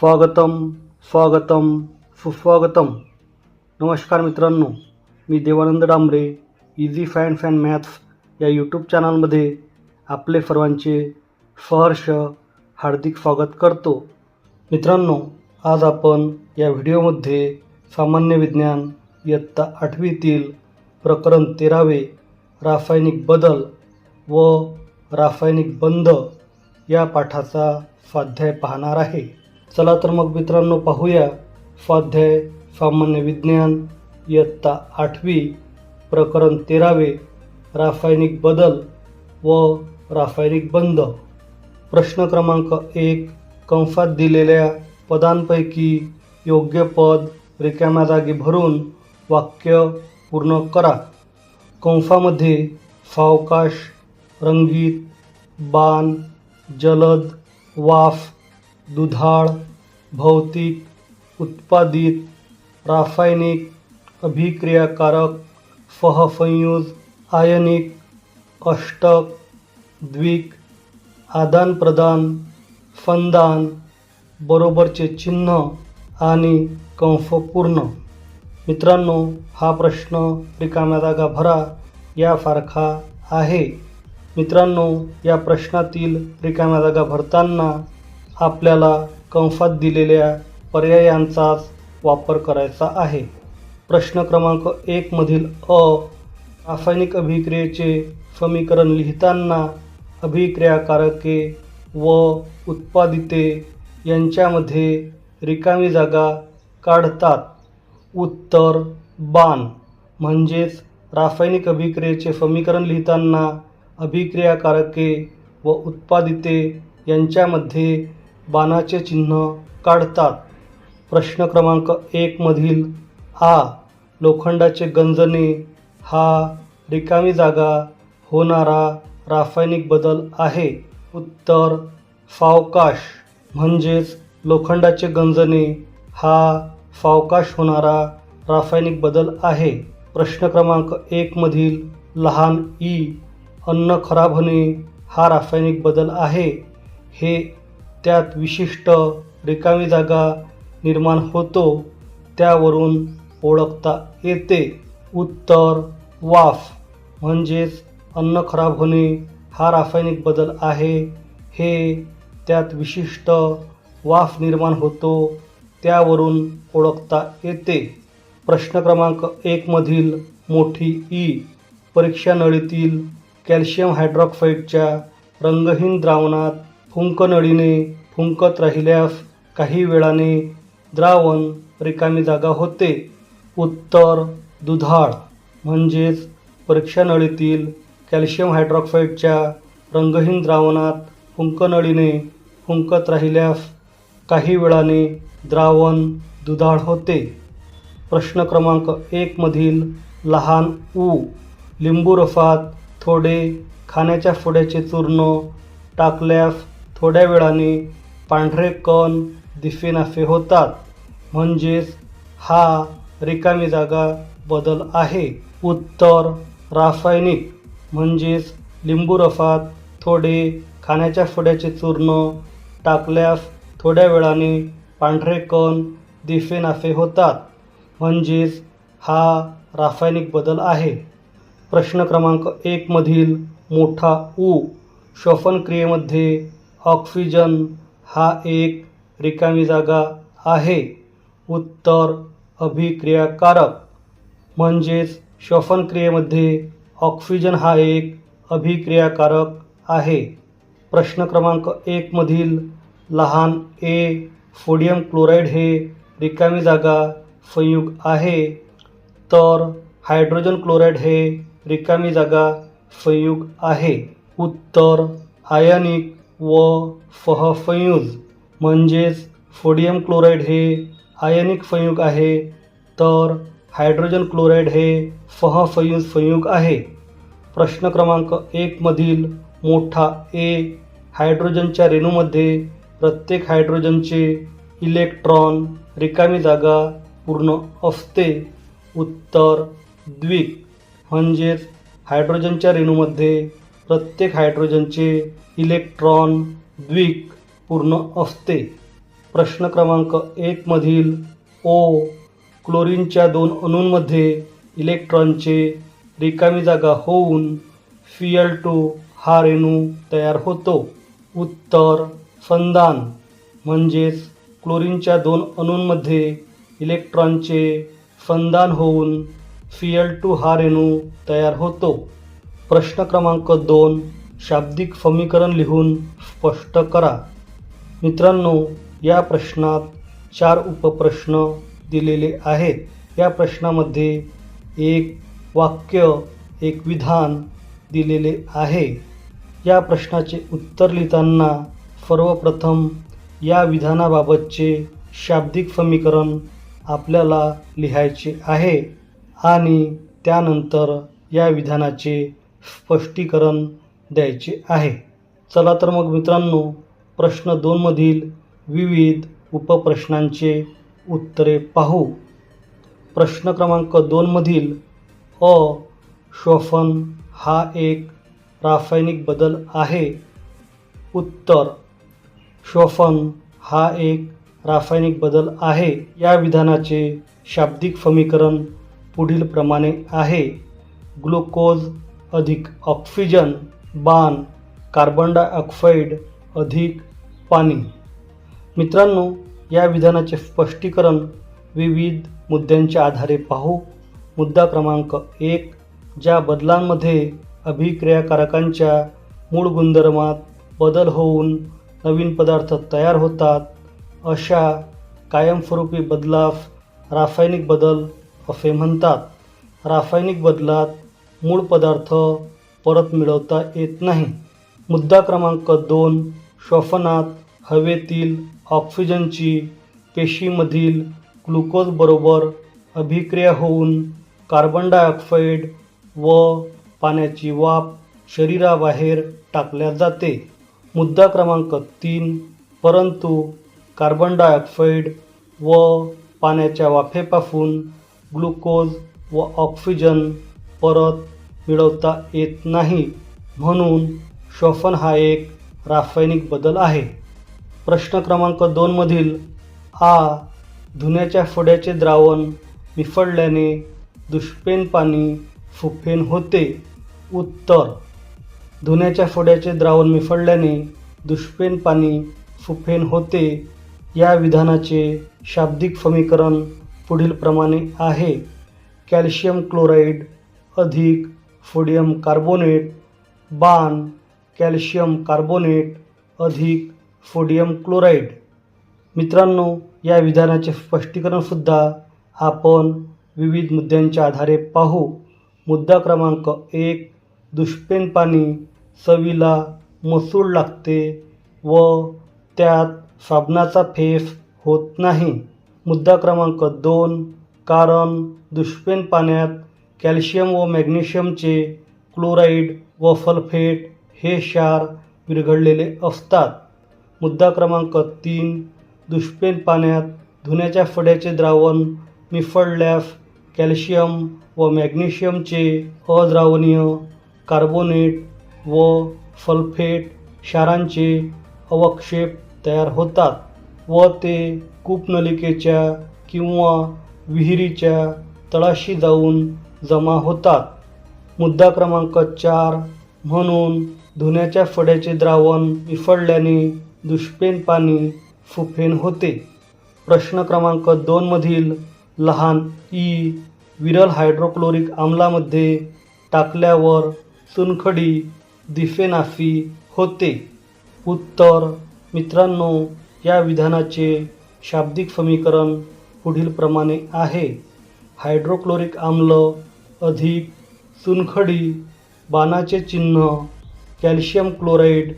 स्वागतम स्वागतम सुस्वागतम. नमस्कार मित्रांनो मी Devanand Dambare easy fun fun maths या यूट्यूब चॅनलमध्ये आपले सर्वांचे सहर्ष हार्दिक स्वागत करतो. मित्रांनो आज आपण या व्हिडिओमध्ये सामान्य विज्ञान इयत्ता आठवीतील प्रकरण तेरावे रासायनिक बदल व रासायनिक बंद या पाठाचा स्वाध्याय पाहणार आहे. चला तर मग मित्रांनो पाहूया. स्वाध्याय सामान्य विज्ञान इयत्ता आठवी प्रकरण तेरावे रासायनिक बदल व रासायनिक बंद. प्रश्न क्रमांक एक कंसात दिलेल्या पदांपैकी योग्य पद रिकाम्या जागी भरून वाक्य पूर्ण करा. कंसामध्ये सावकाश रंगीत बाण जलद वाफ दुधाळ भौतिक उत्पादित रासायनिक अभिक्रियाकारक सहसंयुज आयनिक अष्टक द्विक आदानप्रदान संदान बरोबरचे चिन्ह आणि कंसपूर्ण मित्रांनो हा प्रश्न रिकाम्या जागा भरा यासारखा आहे. मित्रांनो या प्रश्नातील रिकाम्या जागा भरताना आपल्याला कंसात दिलेल्या पर्यायांचाच वापर करायचा आहे. प्रश्न क्रमांक एकमधील अ रासायनिक अभिक्रियेचे समीकरण लिहिताना अभिक्रियाकारके व उत्पादिते यांच्यामध्ये रिकामी जागा काढतात. उत्तर बाण. म्हणजेच रासायनिक अभिक्रियेचे समीकरण लिहिताना अभिक्रियाकारके व उत्पादिते यांच्यामध्ये बाणाचे चिन्ह काढतात. प्रश्न क्रमांक एकमधील आ लोखंडाचे गंजणे हा रिकामी जागा होणारा रासायनिक बदल आहे. उत्तर सावकाश म्हणजेच लोखंडाचे गंजणे हा फावकाश होणारा रासायनिक बदल आहे. प्रश्न क्रमांक एकमधील लहान ई अन्न खराब होणे हा रासायनिक बदल आहे. हे त्यात विशिष्ट रिकामी जागा निर्माण होतो त्यावरून ओळखता येते. उत्तर वाफ म्हणजेच अन्न खराब होणे हा रासायनिक बदल आहे. हे त्यात विशिष्ट वाफ निर्माण होतो त्यावरून ओळखता येते. प्रश्न क्रमांक एकमधील मोठी ई परीक्षा नळीतील कॅल्शियम हायड्रॉक्साईडच्या रंगहीन द्रावणात फुंकनळीने फुंकत राहिल्यास काही वेळाने द्रावण रिकामी जागा होते. उत्तर दुधाळ म्हणजेच परीक्षानळीतील कॅल्शियम हायड्रॉक्साईडच्या रंगहीन द्रावणात फुंकनळीने फुंकत राहिल्यास काही वेळाने द्रावण दुधाळ होते. प्रश्न क्रमांक एकमधील लहान ऊ लिंबू रसात थोडे खाण्याच्या फोड्याचे चूर्ण टाकल्यास थोड्या वेळाने पांढरे कण दिसेनासे होतात. म्हणजेच हा रिकामी जागा बदल आहे. उत्तर रासायनिक म्हणजेच लिंबू रसात थोडे खाण्याच्या फोड्याचे चूर्ण टाकल्यास थोड्या वेळाने पांढरे कण दिसेनासे होतात. म्हणजेच हा रासायनिक बदल आहे. प्रश्न क्रमांक एकमधील मोठा ऊ श्वसन क्रियेमध्ये ऑक्सिजन हा एक रिकामी जागा आहे. उत्तर अभिक्रियाकारक. म्हणजेच श्वसनक्रियेमध्ये ऑक्सिजन हा एक अभिक्रियाकारक आहे. प्रश्न क्रमांक एकमधील लहान ए सोडियम क्लोराईड हे रिकामी जागा संयुग आहे. तर हायड्रोजन क्लोराईड हे रिकामी जागा संयुग आहे. उत्तर आयनिक व सहसंयुज म्हणजेच सोडियम क्लोराईड हे आयनिक संयुग आहे तर हायड्रोजन क्लोराईड हे सहसंयुज संयुग आहे. प्रश्न क्रमांक एकमधील मोठा ए हायड्रोजनच्या रेणूमध्ये प्रत्येक हायड्रोजनचे इलेक्ट्रॉन रिकामी जागा पूर्ण असते. उत्तर द्विक म्हणजेच हायड्रोजनच्या रेणूमध्ये प्रत्येक हायड्रोजनचे इलेक्ट्रॉन द्विक पूर्ण असते. प्रश्न क्रमांक एकमधील ओ क्लोरीनच्या दोन अणूंमध्ये इलेक्ट्रॉनचे रिकामी जागा होऊन फियल टू हा रेणू तयार होतो. उत्तर संदान म्हणजेच क्लोरीनच्या दोन अणूंमध्ये इलेक्ट्रॉनचे संदान होऊन फियल टू हा रेणू तयार होतो. प्रश्न क्रमांक दोन शाब्दिक समीकरण लिहून स्पष्ट करा. मित्रांनो या प्रश्नात चार उपप्रश्न दिलेले आहेत. या प्रश्नामध्ये एक वाक्य एक विधान दिलेले आहे. या प्रश्नाचे उत्तर लिहिताना सर्वप्रथम या विधानाबाबतचे शाब्दिक समीकरण आपल्याला लिहायचे आहे आणि त्यानंतर या विधानाचे स्पष्टीकरण द्यायचे आहे. चला तर मग मित्रांनो प्रश्न दोनमधील विविध उपप्रश्नांचे उत्तरे पाहू. प्रश्न क्रमांक दोनमधील अ श्वसन हा एक रासायनिक बदल आहे. उत्तर श्वसन हा एक रासायनिक बदल आहे. या विधानाचे शाब्दिक समीकरण पुढील प्रमाणे आहे. ग्लुकोज अधिक ऑक्सिजन बाण कार्बन डायऑक्साईड अधिक पाणी. मित्रांनो या विधानाचे स्पष्टीकरण विविध मुद्द्यांच्या आधारे पाहू. मुद्दा क्रमांक एक ज्या बदलांमध्ये अभिक्रियाकारकांच्या मूळ गुणधर्मात बदल होऊन नवीन पदार्थ तयार होतात अशा कायमस्वरूपी बदलास रासायनिक बदल असे म्हणतात. रासायनिक बदलात मूळ पदार्थ परत मिळवता येत नाही. मुद्दा क्रमांक दोन श्वसनात हवेतील ऑक्सिजनची पेशीमधील ग्लुकोजबरोबर अभिक्रिया होऊन कार्बन डायऑक्साईड व पाण्याची वाफ शरीराबाहेर टाकल्या जाते. मुद्दा क्रमांक तीन परंतु कार्बन डायऑक्साईड व पाण्याच्या वाफेपासून ग्लुकोज व ऑक्सिजन परत मिळवता येत नाही. म्हणून श्वसन हा एक रासायनिक बदल आहे. प्रश्न क्रमांक दोनमधील आ धुण्याच्या फोड्याचे द्रावण मिसळल्याने दुष्पेन पाणी सुफेन होते. उत्तर धुण्याच्या फोड्याचे द्रावण मिसळल्याने दुष्पेन पाणी सुफेन होते. या विधानाचे शाब्दिक समीकरण पुढील प्रमाणे आहे. कॅल्शियम क्लोराईड अधिक सोडियम कार्बोनेट बाण कॅल्शियम कार्बोनेट अधिक सोडियम क्लोराईड. मित्रांनो या विधानाचे स्पष्टीकरणसुद्धा आपण विविध मुद्द्यांच्या आधारे पाहू. मुद्दा क्रमांक एक दुष्पेन पाणी चवीला मसूळ लागते व त्यात साबणाचा फेस होत नाही. मुद्दा क्रमांक दोन कारण दुष्पेन पाण्यात कॅल्शियम व मॅग्नेशियमचे क्लोराईड व सल्फेट हे क्षार विरघडलेले असतात. मुद्दा क्रमांक तीन दुष्पेन पाण्यात धुण्याच्या फड्याचे द्रावण मिसळल्यास कॅल्शियम व मॅग्नेशियमचे अद्रावणीय कार्बोनेट व सल्फेट क्षारांचे अवक्षेप तयार होतात व ते कूपनलिकेच्या किंवा विहिरीच्या तळाशी जाऊन जमा होतात. मुद्दा क्रमांक चार म्हणून धुण्याच्या फड्याचे द्रावण विफळल्याने दुष्पेन पाणी सुफेन होते. प्रश्न क्रमांक दोनमधील लहान ई विरल हायड्रोक्लोरिक आम्लामध्ये टाकल्यावर चुनखडी दिफेनाफी होते. उत्तर मित्रांनो या विधानाचे शाब्दिक समीकरण पुढील प्रमाणे आहे. हायड्रोक्लोरिक आम्ल अधिक चुनखडी बाणाचे चिन्ह कॅल्शियम क्लोराईड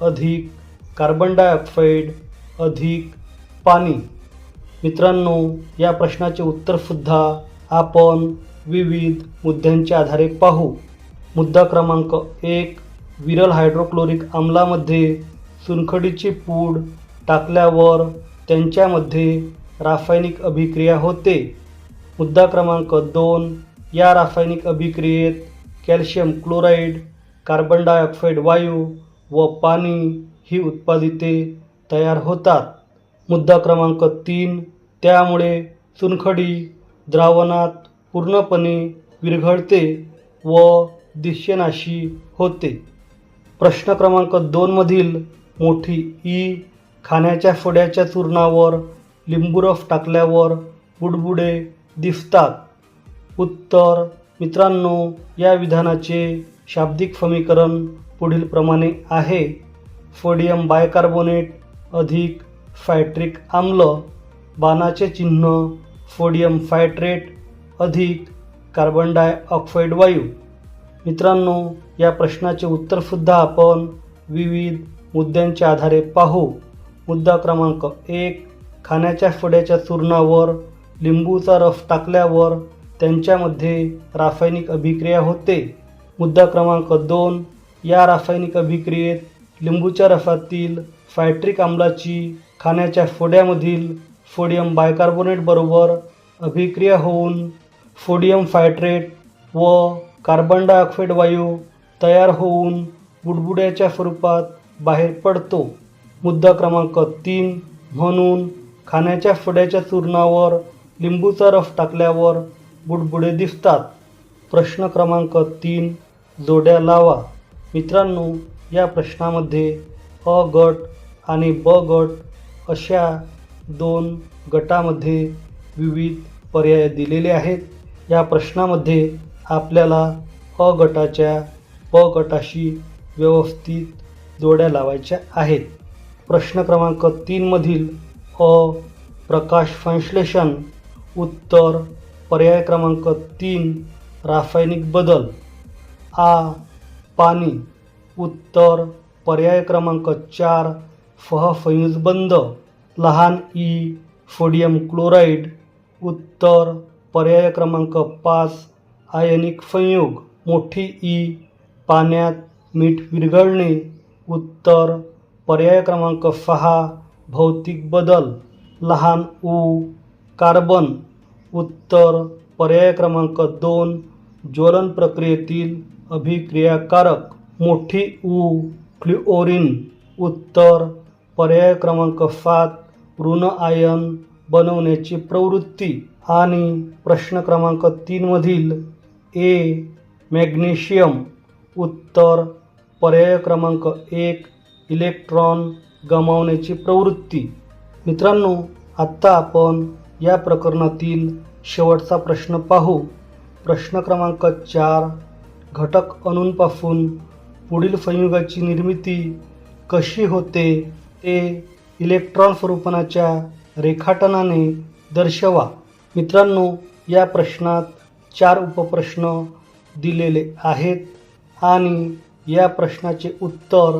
अधिक कार्बन डायऑक्साईड अधिक पाणी. मित्रांनो या प्रश्नाचे उत्तरसुद्धा आपण विविध मुद्द्यांच्या आधारे पाहू. मुद्दा क्रमांक एक विरल हायड्रोक्लोरिक आम्लामध्ये चुनखडीची पूड टाकल्यावर त्यांच्यामध्ये रासायनिक अभिक्रिया होते. मुद्दा क्रमांक दोन या रासायनिक अभिक्रियेत कॅल्शियम क्लोराईड कार्बन डायऑक्साईड वायू व पाणी ही उत्पादिते तयार होतात. मुद्दा क्रमांक तीन त्यामुळे चुनखडी द्रावणात पूर्णपणे विरघळते व दिश्यनाशी होते. प्रश्न क्रमांक दोनमधील मोठी ई खाण्याच्या सोड्याच्या चूर्णावर लिंबू रस टाकल्यावर बुडबुडे दिसतात. उत्तर मित्रांनो या विधानाचे शाब्दिक समीकरण पुढीलप्रमाणे आहे. सोडियम बायकार्बोनेट अधिक फायट्रिक आम्ल. बाणाचे चिन्ह सोडियम फायट्रेट अधिक कार्बन डायऑक्साईड वायू. मित्रांनो या प्रश्नाचे उत्तरसुद्धा आपण विविध मुद्द्यांच्या आधारे पाहू. मुद्दा क्रमांक एक खाण्याच्या फोड्याच्या चूर्णावर लिंबूचा रस टाकल्यावर त्यांच्यामध्ये रासायनिक अभिक्रिया होते. मुद्दा क्रमांक दोन या रासायनिक अभिक्रियेत लिंबूच्या रसातील फायट्रिक आम्लाची खाण्याच्या फोड्यामधील सोडियम बायकार्बोनेट बरोबर अभिक्रिया होऊन सोडियम फायट्रेट व कार्बन डायऑक्साईड वायू तयार होऊन बुडबुड्याच्या स्वरूपात बाहेर पडतो. मुद्दा क्रमांक तीन म्हणून खाण्याच्या फोड्याच्या चूर्णावर लिंबूचा रस टाकल्यावर बुडबुडे दिसतात. प्रश्न क्रमांक तीन जोड्या लावा. मित्रांनो या प्रश्नामध्ये अ गट आणि ब गट अशा दोन गटामध्ये विविध पर्याय दिलेले आहेत. या प्रश्नामध्ये आपल्याला अ गटाच्या प गटाशी व्यवस्थित जोड्या लावायच्या आहेत. प्रश्न क्रमांक तीनमधील अ प्रकाश संश्लेषण उत्तर पर्याय क्रमांक तीन रासायनिक बदल. आ पाणी. उत्तर पर्याय क्रमांक चार सहसंयुजबंध लहान ई सोडियम क्लोराईड. उत्तर पर्याय क्रमांक पाच आयनिक संयोग. मोठी ई पाण्यात मीठ विरघळणे. उत्तर पर्याय क्रमांक सहा भौतिक बदल. लहान ऊ कार्बन. उत्तर पर्याय क्रमांक दोन ज्वलन प्रक्रियेतील अभिक्रियाकारक मोठी ऊ फ्लुओरिन उत्तर पर्याय क्रमांक सात ऋण आयन बनवण्याची प्रवृत्ती. आणि प्रश्न क्रमांक तीनमधील ए मॅग्नेशियम. उत्तर पर्याय क्रमांक एक इलेक्ट्रॉन गमावण्याची प्रवृत्ती. मित्रांनो आत्ता आपण या प्रकरणातील शेवटचा प्रश्न पाहू. प्रश्न क्रमांक चार. घटक अणूंपासून पुढील संयुगाची निर्मिती कशी होते ते इलेक्ट्रॉन स्वरूपणाच्या रेखाटनाने दर्शवा. मित्रांनो या प्रश्नात चार उपप्रश्न दिलेले आहेत आणि या प्रश्नाचे उत्तर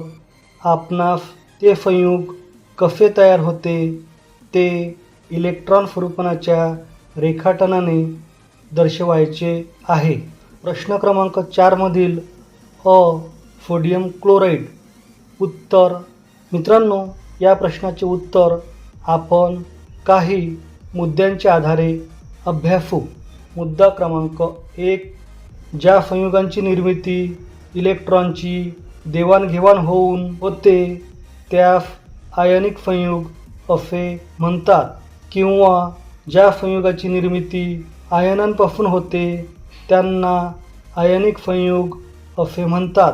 आपणास ते संयुग कसे तयार होते ते इलेक्ट्रॉन स्वरूपणाच्या रेखाटनाने दर्शवायचे आहे. प्रश्न क्रमांक चारमधील अ सोडियम क्लोराईड उत्तर. मित्रांनो या प्रश्नाचे उत्तर आपण काही मुद्द्यांच्या आधारे अभ्यासू. मुद्दा क्रमांक एक ज्या संयुगांची निर्मिती इलेक्ट्रॉनची देवाणघेवाण होऊन होते त्यास आयनिक संयुग असे म्हणतात किंवा ज्या संयुगाची निर्मिती आयनांपासून होते त्यांना आयनिक संयुग असे म्हणतात.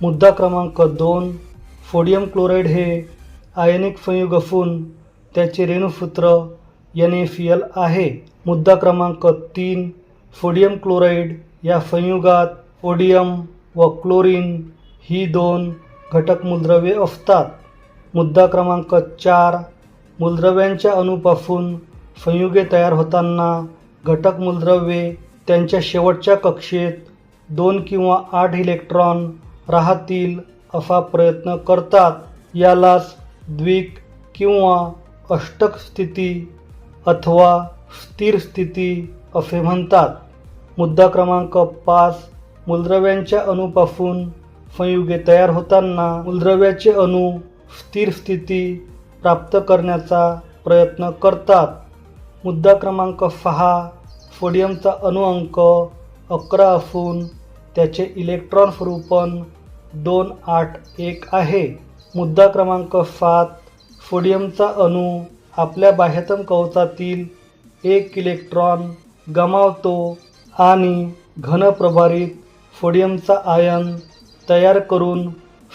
मुद्दा क्रमांक दोन सोडियम क्लोराईड हे आयनिक संयुग असून त्याचे रेणूसूत्र एन ए सी एल आहे. मुद्दा क्रमांक तीन सोडियम क्लोराईड या संयुगात सोडियम व क्लोरीन ही दोन घटक मूलद्रव्ये असतात. मुद्दा क्रमांक चार मूलद्रव्यांच्या अणूपासून संयुगे तयार होताना घटक मूलद्रव्ये त्यांच्या शेवटच्या कक्षेत दोन किंवा आठ इलेक्ट्रॉन राहतील असा प्रयत्न करतात. यालाच द्विक किंवा अष्टक स्थिती अथवा स्थिर स्थिती असे म्हणतात. मुद्दा क्रमांक पाच मूलद्रव्यांच्या अणूपासून संयुगे तयार होताना मूलद्रव्याचे अणू स्थिर स्थिती प्राप्त करण्याचा प्रयत्न करतात. मुद्दा क्रमांक सहा सोडियमचा अणुअंक अकरा असून त्याचे इलेक्ट्रॉन स्वरूपण दोन आठ एक आहे. मुद्दा क्रमांक सात सोडियमचा अणू आपल्या बाह्यतम कवचातील एक इलेक्ट्रॉन गमावतो आणि घनप्रभारित फोडियमचा आयन तयार करून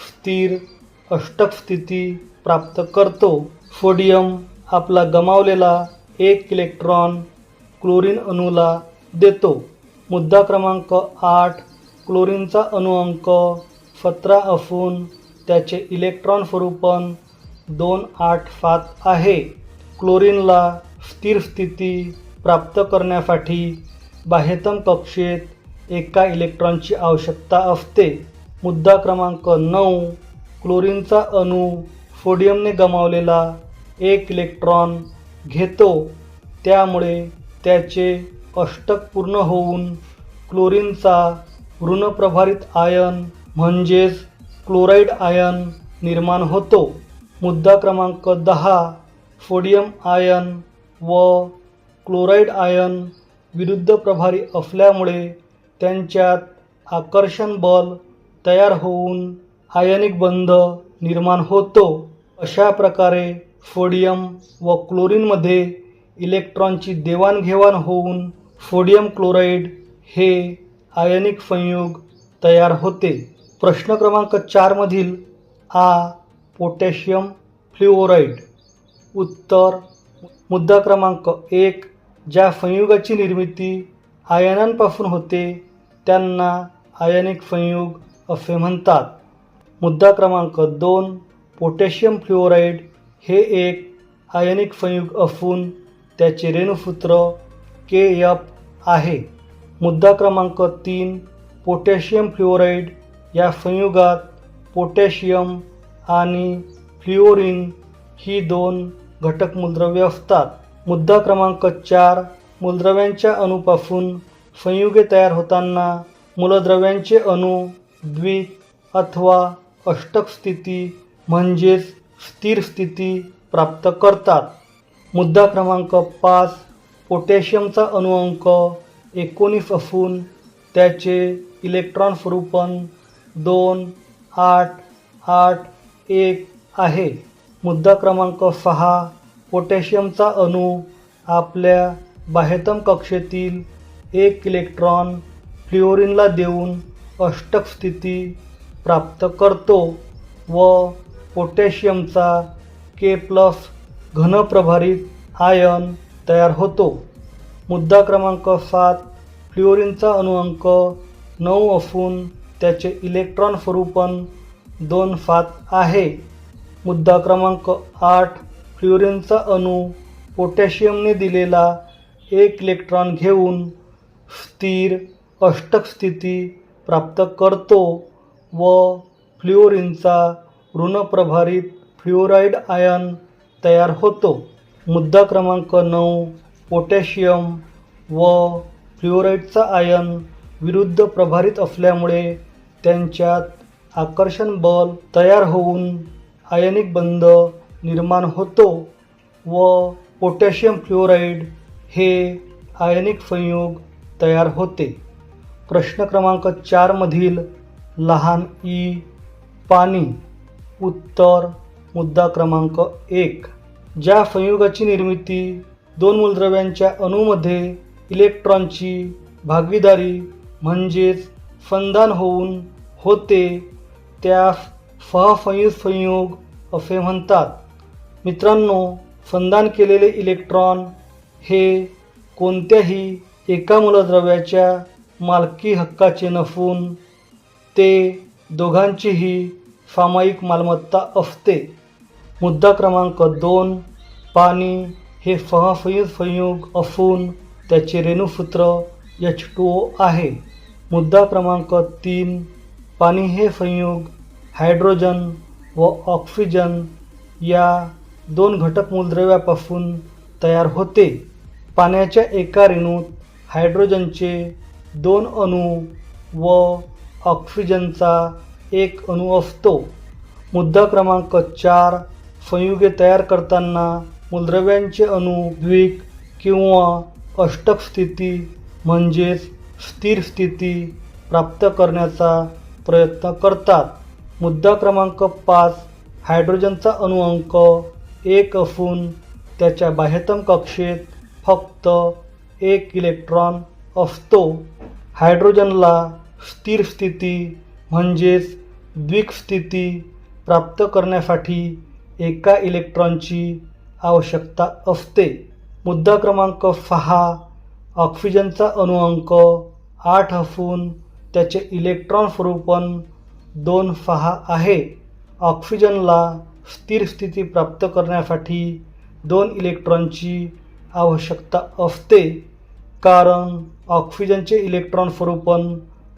स्थिर अष्टक स्थिती प्राप्त करतो. फोडियम आपला गमावलेला एक इलेक्ट्रॉन क्लोरीन अणूला देतो. मुद्दा क्रमांक आठ क्लोरीनचा अणुअंक सतरा असून त्याचे इलेक्ट्रॉन स्वरूपण दोन आठ सात आहे. क्लोरीनला स्थिर स्थिती प्राप्त करण्यासाठी बाह्यतम कक्षेत एका इलेक्ट्रॉनची आवश्यकता असते. मुद्दा क्रमांक नऊ क्लोरीनचा अणू सोडियमने गमावलेला एक इलेक्ट्रॉन घेतो. त्यामुळे त्याचे अष्टक पूर्ण होऊन क्लोरीनचा ऋणप्रभारित आयन म्हणजेच क्लोराईड आयन निर्माण होतो. मुद्दा क्रमांक दहा सोडियम आयन व क्लोराईड आयन विरुद्ध प्रभारी असल्यामुळे त्यांच्यात आकर्षण बल तयार होऊन आयनिक बंध निर्माण होतो. अशा प्रकारे सोडियम व क्लोरीनमध्ये इलेक्ट्रॉनची देवाणघेवाण होऊन सोडियम क्लोराईड हे आयनिक संयुग तयार होते. प्रश्न क्रमांक चारमधील आ पोटॅशियम फ्लुओराईड उत्तर मुद्दा क्रमांक एक ज्या संयुगाची निर्मिती आयनांपासून होते त्यांना आयनिक संयुग असे म्हणतात. मुद्दा क्रमांक दोन पोटॅशियम फ्लुओराईड हे एक आयनिक संयुग असून त्याचे रेणूसूत्र के एफ आहे. मुद्दा क्रमांक तीन पोटॅशियम फ्लोराईड या संयुगात पोटॅशियम आणि फ्लिओरिन ही दोन घटक मूलद्रव्ये असतात. मुद्दा क्रमांक चार मूलद्रव्यांच्या अणूपासून संयुगे तयार होताना मूलद्रव्यांचे अणू द्विक अथवा अष्टक स्थिती म्हणजेच स्थिर स्थिती प्राप्त करतात. मुद्दा क्रमांक पाच पोटॅशियमचा अणुअंक एकोणीस असून त्याचे इलेक्ट्रॉन स्वरूपण दोन आठ आठ एक आहे. मुद्दा क्रमांक सहा पोटॅशियमचा अणू आपल्या बाह्यतम कक्षेतील एक इलेक्ट्रॉन फ्लिओरिनला देऊन अष्टक स्थिती प्राप्त करतो व पोटॅशियमचा के प्लस घनप्रभारित आयन तयार होतो. मुद्दा क्रमांक सात फ्ल्युओरिनचा अणुअंक नऊ असून त्याचे इलेक्ट्रॉन स्वरूपण दोन सात आहे. मुद्दा क्रमांक आठ फ्ल्युरिनचा अणू पोटॅशियमने दिलेला एक इलेक्ट्रॉन घेऊन स्थिर अष्टक स्थिती प्राप्त करतो व फ्लोरिनचा ऋणप्रभारित फ्ल्युराईड आयन तयार होतो. मुद्दा क्रमांक नऊ पोटॅशियम व फ्ल्युराईडचा आयन विरुद्ध प्रभारित असल्यामुळे त्यांच्यात आकर्षण बल तयार होऊन आयनिक बंध निर्माण होतो व पोटॅशियम फ्लोराईड हे आयनिक संयोग तयार होते. प्रश्न क्रमांक चारमधील लहान ई पाणी. उत्तर मुद्दा क्रमांक एक. ज्या संयुगाची निर्मिती दोन मूलद्रव्यांच्या अणूमध्ये इलेक्ट्रॉनची भागीदारी म्हणजेच संधान होऊन होते त्यास सहसंयुग संयोग असे म्हणतात. मित्रांनो संधान केलेले इलेक्ट्रॉन हे कोणत्याही एका मूलद्रव्याच्या मालकी हक्काचे नसून ते दोघांचीही सामायिक मालमत्ता असते. मुद्दा क्रमांक दोन पाणी हे सहसंयुग संयुग असून त्याचे रेणूसूत्र एच टू ओ आहे. मुद्दा क्रमांक तीन पाणी हे संयुग हायड्रोजन व ऑक्सिजन या दोन घटक मूलद्रव्यापासून तयार होते. पाण्याच्या एका रेणूत हायड्रोजनचे दोन अणू व ऑक्सिजनचा एक अणू असतो. मुद्दा क्रमांक चार संयुगे तयार करताना मूलद्रव्यांचे अणू द्विक किंवा अष्टक स्थिती म्हणजेच स्थिर स्थिती प्राप्त करण्याचा प्रयत्न करतात. मुद्दा क्रमांक पाच हायड्रोजनचा अणुअंक एक असून त्याच्या बाह्यतम कक्षेत फक्त एक इलेक्ट्रॉन असतो. हायड्रोजनला स्थिर स्थिती म्हणजेच द्विक स्थिती प्राप्त करण्यासाठी एका इलेक्ट्रॉनची आवश्यकता असते. मुद्दा क्रमांक सहा ऑक्सिजनचा अणुअंक आठ असून त्याचे इलेक्ट्रॉन स्वरूपण दोन सहा आहे. ऑक्सिजनला स्थिर स्थिती प्राप्त करण्यासाठी दोन इलेक्ट्रॉनची आवश्यकता असते. कारण ऑक्सिजनचे इलेक्ट्रॉन स्वरूपण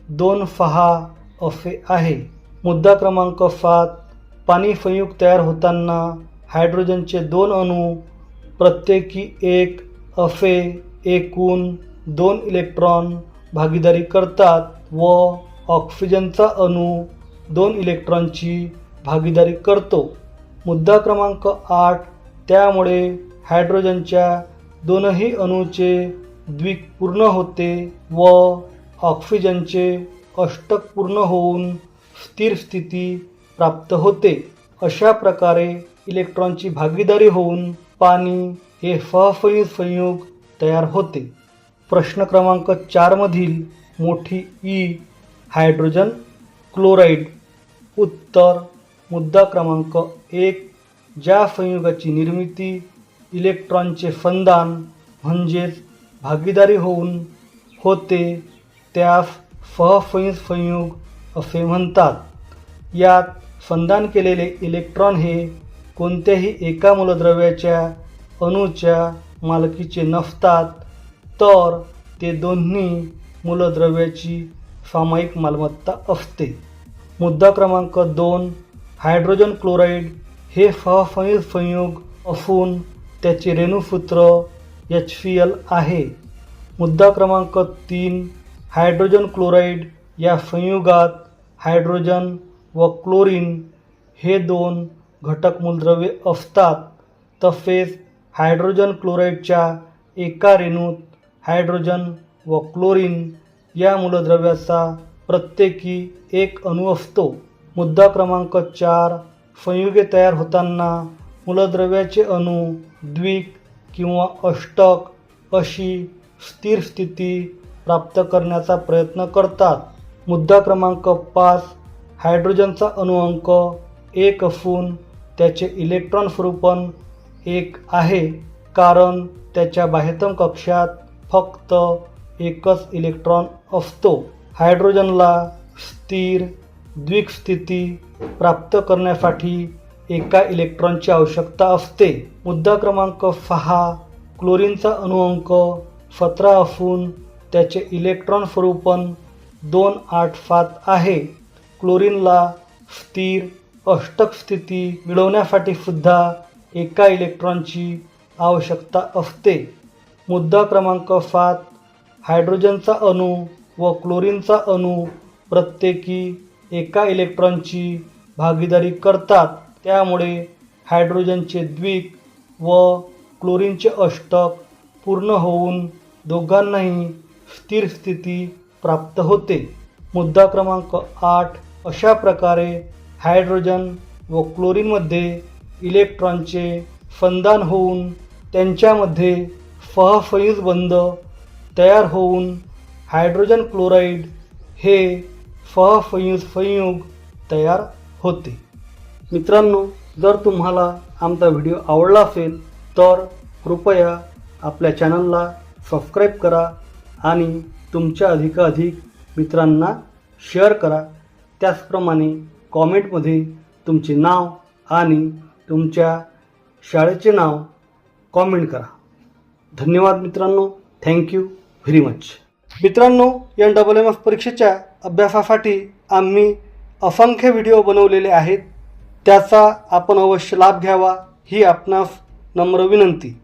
दोन सहा असे आहे. मुद्दा क्रमांक सात पाणी संयुग तयार होताना हायड्रोजनचे दोन अणू प्रत्येकी एक असे एकूण दोन इलेक्ट्रॉन भागीदारी करतात व ऑक्सिजनचा अणू दोन इलेक्ट्रॉनची भागीदारी करतो. मुद्दा क्रमांक आठ त्यामुळे हायड्रोजनच्या दोनही अणूचे द्विक पूर्ण होते व ऑक्सिजनचे अष्टक पूर्ण होऊन स्थिर स्थिती प्राप्त होते. अशा प्रकारे इलेक्ट्रॉनची भागीदारी होऊन पाणी हे सहफलित संयोग तयार होते. प्रश्न क्रमांक चारमधील मोठी ई हायड्रोजन क्लोराईड. उत्तर मुद्दा क्रमांक एक. ज्या संयुगाची निर्मिती इलेक्ट्रॉनचे संदान म्हणजेच भागीदारी होऊन होते त्यास सहसंयुग संयुग असे म्हणतात. यात संधान केलेले इलेक्ट्रॉन हे कोणत्याही एका मूलद्रव्याच्या अणूच्या मालकीचे नसतात तर ते दोन्ही मूलद्रव्याची सामायिक मालमत्ता असते. मुद्दा क्रमांक दोन हायड्रोजन क्लोराईड हे सहसंयुग संयुग असून त्याचे रेणूसूत्र एच सी एल आहे. मुद्दा क्रमांक तीन हायड्रोजन क्लोराईड या संयुगात हायड्रोजन व क्लोरीन हे दोन घटक मूलद्रव्ये असतात. तसेच हायड्रोजन क्लोराईडच्या एका रेणूत हायड्रोजन व क्लोरीन या मूलद्रव्याचा प्रत्येकी एक अणू असतो. मुद्दा क्रमांक चार संयुगे तयार होताना मूलद्रव्याचे अणू द्विक किंवा अष्टक अशी स्थिर स्थिती प्राप्त करण्याचा प्रयत्न करतात. मुद्दा क्रमांक पाच हायड्रोजनचा अणुअंक एक असून त्याचे इलेक्ट्रॉन स्वरूपण एक आहे. कारण त्याच्या बाह्यतम कक्षात फक्त एकच इलेक्ट्रॉन असतो. हायड्रोजनला स्थिर द्विकस्थिती प्राप्त करण्यासाठी एका इलेक्ट्रॉनची आवश्यकता असते. मुद्दा क्रमांक सहा क्लोरीनचा अणुअंक सतरा असून त्याचे इलेक्ट्रॉन स्वरूपन दोन आठ सात आहे. क्लोरीनला स्थिर अष्टक स्थिती मिळवण्यासाठी सुद्धा एका इलेक्ट्रॉनची आवश्यकता असते. मुद्दा क्रमांक सात हायड्रोजनचा अणू व क्लोरीनचा अणू प्रत्येकी एका इलेक्ट्रॉनची भागीदारी करतात. त्यामुळे हायड्रोजनचे द्विक व क्लोरीनचे अष्टक पूर्ण होऊन दोघांनाही स्थिर स्थिती प्राप्त होते. मुद्दा क्रमांक आठ अशा प्रकारे हायड्रोजन व क्लोरीनमध्ये इलेक्ट्रॉनचे फंदान होऊन त्यांच्यामध्ये सहसंयुज बंध तयार होऊन हायड्रोजन क्लोराईड हे सहसंयुज संयुग तयार होते. मित्रांनो जर तुम्हाला आमचा व्हिडिओ आवडला असेल तर कृपया आपल्या चॅनलला सबस्क्राईब करा आणि तुमच्या अधिकाधिक मित्रांना शेअर करा. त्याचप्रमाणे कॉमेंटमध्ये तुमचे नाव आणि तुमच्या शाळेचे नाव कॉमेंट करा. धन्यवाद मित्रांनो. थँक्यू व्हेरी मच मित्रांनो या डबल एम एफ परीक्षेच्या अभ्यासासाठी आम्ही असंख्य व्हिडिओ बनवलेले आहेत. त्याचा आपण अवश्य लाभ घ्यावा. ही आपणास नम्र विनंती.